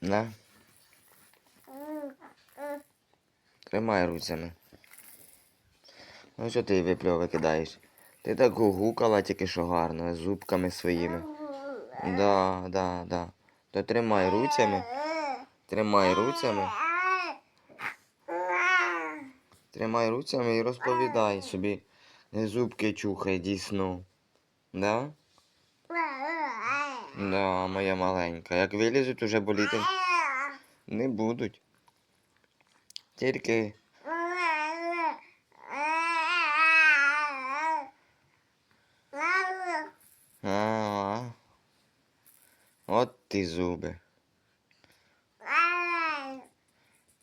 На. Тримай руцями. Ну що ти її випльов викидаєш? Ти так гугукала тільки що гарно, зубками своїми. Да, да, да. То тримай руцями. Тримай руцями. Тримай руцями і розповідай собі. Зубки чухай, дійсно. Да? Да, моя маленька. Як вилізуть, уже боліти не будуть. Тільки а, от ти зуби.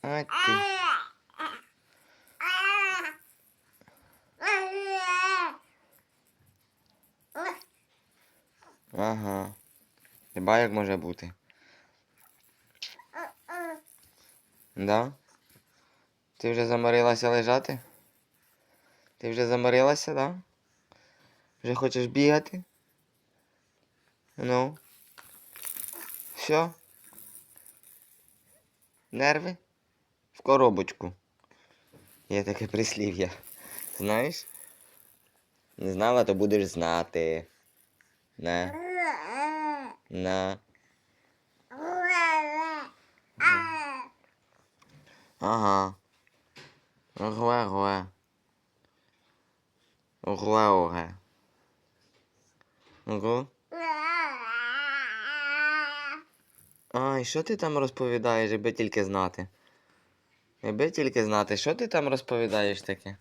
От ти. Ага. Хіба як може бути? Да? Ти вже заморилася лежати? Ти вже заморилася, да? Вже хочеш бігати? Ну. Що? Нерви? В коробочку. Є таке прислів'я. Знаєш? Не знала, то будеш знати. Не. На. Ага. Огуе, огуе. Огуе, огуе. Ого. Ай, що ти там розповідаєш, аби тільки знати? Аби тільки знати, що ти там розповідаєш таке?